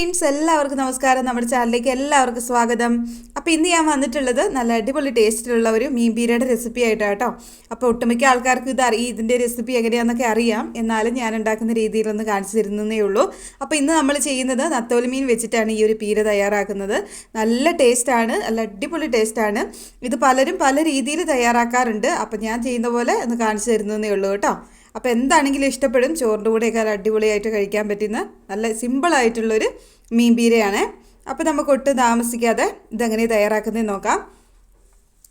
Friends എല്ലാവർക്കും നമസ്കാരം. നമ്മുടെ ചാനലിലേക്ക് എല്ലാവർക്കും സ്വാഗതം. അപ്പോൾ ഇന്ന് ഞാൻ വന്നിട്ടുള്ളത് നല്ല അടിപൊളി ടേസ്റ്റിലുള്ള ഒരു മീൻ പീരയുടെ റെസിപ്പി ആയിട്ടാണ് കേട്ടോ അപ്പോൾ ഒട്ടുമിക്ക ആൾക്കാർക്ക് ഇത് അറിയ ഇതിന്റെ റെസിപ്പി എങ്ങനെയാണെന്നൊക്കെ അറിയാം. എന്നാലും ഞാൻ ഉണ്ടാക്കുന്ന രീതിയിലൊന്ന് കാണിച്ചു തരുന്നതേ ഉള്ളൂ. അപ്പോൾ ഇന്ന് നമ്മൾ ചെയ്യുന്നത് നത്തോലി മീൻ വെച്ചിട്ടാണ് ഈ ഒരു പീര തയ്യാറാക്കുന്നത്. നല്ല ടേസ്റ്റാണ് നല്ല അടിപൊളി ടേസ്റ്റാണ് ഇത് പലരും പല രീതിയിൽ തയ്യാറാക്കാറുണ്ട്. അപ്പോൾ ഞാൻ ചെയ്യുന്ന പോലെ ഒന്ന് കാണിച്ചു തരുന്നതേ ഉള്ളൂ കേട്ടോ. അപ്പോൾ എന്താണെങ്കിലും ഇഷ്ടപ്പെടും. ചോറിന്റെ കൂടെയൊക്കെ അടിപൊളിയായിട്ട് കഴിക്കാൻ പറ്റുന്ന നല്ല സിമ്പിളായിട്ടുള്ളൊരു മീൻ പീരയാണ് അപ്പോൾ നമുക്ക് ഒട്ടും താമസിക്കാതെ ഇതെങ്ങനെ തയ്യാറാക്കുന്നത് നോക്കാം.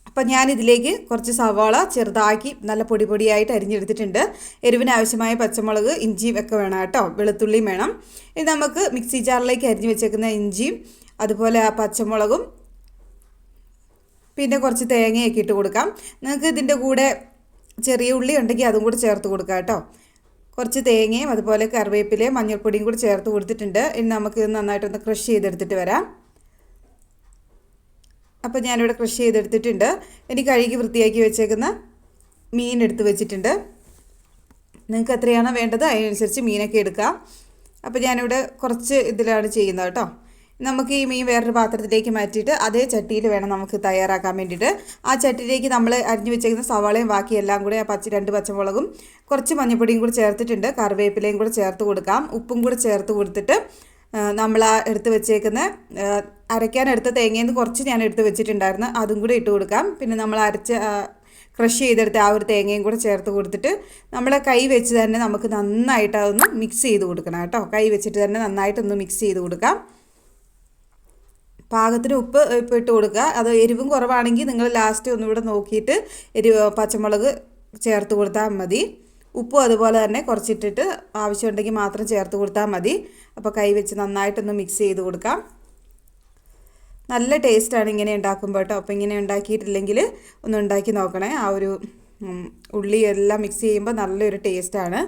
അപ്പോൾ ഞാനിതിലേക്ക് കുറച്ച് സവാള ചെറുതാക്കി നല്ല പൊടി പൊടിയായിട്ട് അരിഞ്ഞെടുത്തിട്ടുണ്ട്. എരിവിന് ആവശ്യമായ പച്ചമുളക് ഇഞ്ചിയും ഒക്കെ വേണം കേട്ടോ. വെളുത്തുള്ളിയും വേണം. ഇത് നമുക്ക് മിക്സി ജാറിലേക്ക് അരിഞ്ഞ് വെച്ചേക്കുന്ന ഇഞ്ചിയും അതുപോലെ ആ പച്ചമുളകും പിന്നെ കുറച്ച് തേങ്ങയൊക്കെ ഇട്ട് കൊടുക്കാം. നിങ്ങൾക്ക് ഇതിന്റെ കൂടെ ചെറിയ ഉള്ളി ഉണ്ടെങ്കിൽ അതും കൂടി ചേർത്ത് കൊടുക്കുക കേട്ടോ. കുറച്ച് തേങ്ങയും അതുപോലെ കറിവേപ്പിലയും മഞ്ഞൾപ്പൊടിയും കൂടി ചേർത്ത് കൊടുത്തിട്ടുണ്ട്. ഇനി നമുക്ക് ഇത് നന്നായിട്ടൊന്ന് ക്രഷ് ചെയ്തെടുത്തിട്ട് വരാം. അപ്പോൾ ഞാനിവിടെ ക്രഷ് ചെയ്തെടുത്തിട്ടുണ്ട്. ഇനി കഴുകി വൃത്തിയാക്കി വെച്ചേക്കുന്ന മീൻ എടുത്ത് വെച്ചിട്ടുണ്ട്. നിങ്ങൾക്ക് എത്രയാണോ വേണ്ടത് അതിനനുസരിച്ച് മീനൊക്കെ എടുക്കാം. അപ്പോൾ ഞാനിവിടെ കുറച്ച് ഇതിലാണ് ചെയ്യുന്നത് കേട്ടോ. നമുക്ക് ഈ മീൻ വേറൊരു പാത്രത്തിലേക്ക് മാറ്റിയിട്ട് അതേ ചട്ടിയിൽ വേണം നമുക്ക് തയ്യാറാക്കാൻ വേണ്ടിയിട്ട്. ആ ചട്ടിയിലേക്ക് നമ്മൾ അരിഞ്ഞു വെച്ചേക്കുന്ന സവാളയും ബാക്കി എല്ലാം കൂടി ആ പച്ച രണ്ട് പച്ചമുളകും കുറച്ച് മഞ്ഞൾപ്പൊടിയും കൂടി ചേർത്തിട്ടുണ്ട്. കറിവേപ്പിലയും കൂടി ചേർത്ത് കൊടുക്കാം. ഉപ്പും കൂടി ചേർത്ത് കൊടുത്തിട്ട് നമ്മൾ ആ എടുത്ത് വെച്ചേക്കുന്ന അരയ്ക്കാൻ എടുത്ത തേങ്ങയിൽ നിന്ന് കുറച്ച് ഞാൻ എടുത്ത് വെച്ചിട്ടുണ്ടായിരുന്നു. അതും കൂടി ഇട്ട് കൊടുക്കാം. പിന്നെ നമ്മൾ അരച്ച് ക്രഷ് ചെയ്തെടുത്ത് ആ ഒരു തേങ്ങയും കൂടെ ചേർത്ത് കൊടുത്തിട്ട് നമ്മളെ കൈ വെച്ച് തന്നെ നമുക്ക് നന്നായിട്ട് അതൊന്ന് മിക്സ് ചെയ്ത് കൊടുക്കണം കേട്ടോ. കൈ വെച്ചിട്ട് തന്നെ നന്നായിട്ടൊന്ന് മിക്സ് ചെയ്ത് കൊടുക്കാം. പാകത്തിന് ഉപ്പ് ഇപ്പോൾ ഇട്ട് കൊടുക്കുക. അത് എരിവും കുറവാണെങ്കിൽ നിങ്ങൾ ലാസ്റ്റ് ഒന്നുകൂടെ നോക്കിയിട്ട് എരിവ് പച്ചമുളക് ചേർത്ത് കൊടുത്താൽ മതി. ഉപ്പും അതുപോലെ തന്നെ കുറച്ചിട്ടിട്ട് ആവശ്യമുണ്ടെങ്കിൽ മാത്രം ചേർത്ത് കൊടുത്താൽ മതി. അപ്പോൾ കൈ വെച്ച് നന്നായിട്ടൊന്ന് മിക്സ് ചെയ്ത് കൊടുക്കാം. നല്ല ടേസ്റ്റാണ് ഇങ്ങനെ ഉണ്ടാക്കുമ്പോൾ കേട്ടോ അപ്പോൾ ഇങ്ങനെ ഉണ്ടാക്കിയിട്ടില്ലെങ്കിൽ ഒന്ന് ഉണ്ടാക്കി നോക്കണേ. ആ ഒരു ഉള്ളി എല്ലാം മിക്സ് ചെയ്യുമ്പോൾ നല്ലൊരു ടേസ്റ്റാണ്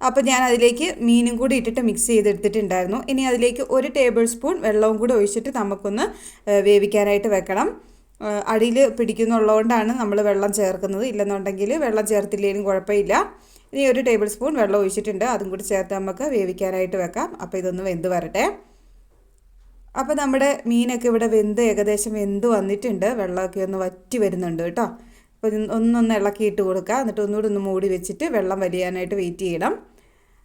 അപ്പോൾ ഞാൻ അതിലേക്ക് മീനും കൂടി ഇട്ടിട്ട് മിക്സ് ചെയ്തെടുത്തിട്ടുണ്ടായിരുന്നു. ഇനി അതിലേക്ക് ഒരു ടേബിൾ സ്പൂൺ വെള്ളവും കൂടി ഒഴിച്ചിട്ട് നമുക്കൊന്ന് വേവിക്കാനായിട്ട് വെക്കണം. അടിയിൽ പിടിക്കുന്നുള്ളതുകൊണ്ടാണ് നമ്മൾ വെള്ളം ചേർക്കുന്നത്. ഇല്ലെന്നുണ്ടെങ്കിൽ വെള്ളം ചേർത്തില്ലെങ്കിലും കുഴപ്പമില്ല. ഇനി ഒരു ടേബിൾ സ്പൂൺ വെള്ളം ഒഴിച്ചിട്ടുണ്ട്. അതും കൂടി ചേർത്ത് നമുക്ക് വേവിക്കാനായിട്ട് വെക്കാം. അപ്പോൾ ഇതൊന്ന് വെന്ത് വരട്ടെ. അപ്പോൾ നമ്മുടെ മീനൊക്കെ ഇവിടെ വെന്ത് ഏകദേശം വെന്ത് വന്നിട്ടുണ്ട്. വെള്ളമൊക്കെ ഒന്ന് വറ്റി വരുന്നുണ്ട് കേട്ടോ. അപ്പോൾ ഒന്നൊന്ന് ഇളക്കിയിട്ട് കൊടുക്കുക. എന്നിട്ട് ഒന്നുകൂടി ഒന്ന് മൂടി വെച്ചിട്ട് വെള്ളം വലിയാനായിട്ട് വെയിറ്റ് ചെയ്യണം.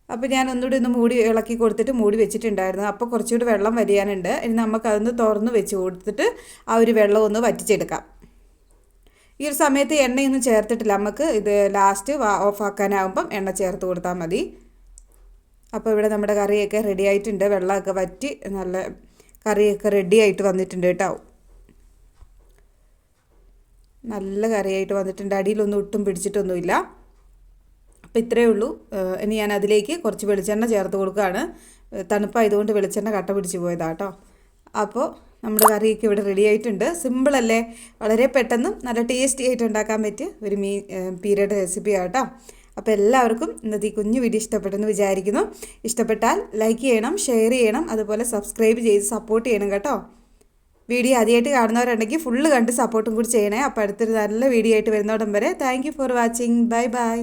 അപ്പോൾ ഞാൻ ഒന്നുകൂടി ഒന്ന് മൂടി ഇളക്കി കൊടുത്തിട്ട് മൂടി വെച്ചിട്ടുണ്ടായിരുന്നു. അപ്പോൾ കുറച്ചുകൂടി വെള്ളം വലിയാനുണ്ട്. ഇനി നമുക്കതൊന്ന് തുറന്ന് വെച്ച് കൊടുത്തിട്ട് ആ ഒരു വെള്ളം ഒന്ന് വറ്റിച്ചെടുക്കാം. ഈ ഒരു സമയത്ത് എണ്ണയൊന്നും ചേർത്തിട്ടില്ല. നമുക്ക് ഇത് ലാസ്റ്റ് ഓഫാക്കാനാവുമ്പം എണ്ണ ചേർത്ത് കൊടുത്താൽ മതി. അപ്പോൾ ഇവിടെ നമ്മുടെ കറിയൊക്കെ റെഡി ആയിട്ടുണ്ട്. വെള്ളമൊക്കെ വറ്റി നല്ല കറിയൊക്കെ റെഡി ആയിട്ട് വന്നിട്ടുണ്ട് കേട്ടോ. നല്ല കറിയായിട്ട് വന്നിട്ടുണ്ട്. അടിയിലൊന്നും ഒട്ടും പിടിച്ചിട്ടൊന്നുമില്ല. അപ്പോൾ ഇത്രയേ ഉള്ളൂ. ഇനി ഞാൻ അതിലേക്ക് കുറച്ച് വെളിച്ചെണ്ണ ചേർത്ത് കൊടുക്കുകയാണ്. തണുപ്പായതുകൊണ്ട് വെളിച്ചെണ്ണ കട്ട പിടിച്ച് പോയതാണ് കേട്ടോ അപ്പോൾ നമ്മുടെ കറിയൊക്കെ ഇവിടെ റെഡി ആയിട്ടുണ്ട്. സിമ്പിളല്ലേ വളരെ പെട്ടെന്നും നല്ല ടേസ്റ്റി ആയിട്ട് ഉണ്ടാക്കാൻ പറ്റിയ ഒരു മീൻ പീരീഡ് റെസിപ്പി ആട്ടോ അപ്പോൾ എല്ലാവർക്കും ഇന്നത്തെ ഈ കുഞ്ഞു വീഡിയോ ഇഷ്ടപ്പെട്ടെന്ന് വിചാരിക്കുന്നു. ഇഷ്ടപ്പെട്ടാൽ ലൈക്ക് ചെയ്യണം ഷെയർ ചെയ്യണം അതുപോലെ സബ്സ്ക്രൈബ് ചെയ്ത് സപ്പോർട്ട് ചെയ്യണം കേട്ടോ. വീഡിയോ ആദ്യമായിട്ട് കാണുന്നവരുണ്ടെങ്കിൽ ഫുള്ള് കണ്ട് സപ്പോർട്ടും കൂടി ചെയ്യണേ. അപ്പോൾ അടുത്തൊരു നല്ല വീഡിയോ ആയിട്ട് വരുന്നോടം വരെ thank for watching bye bye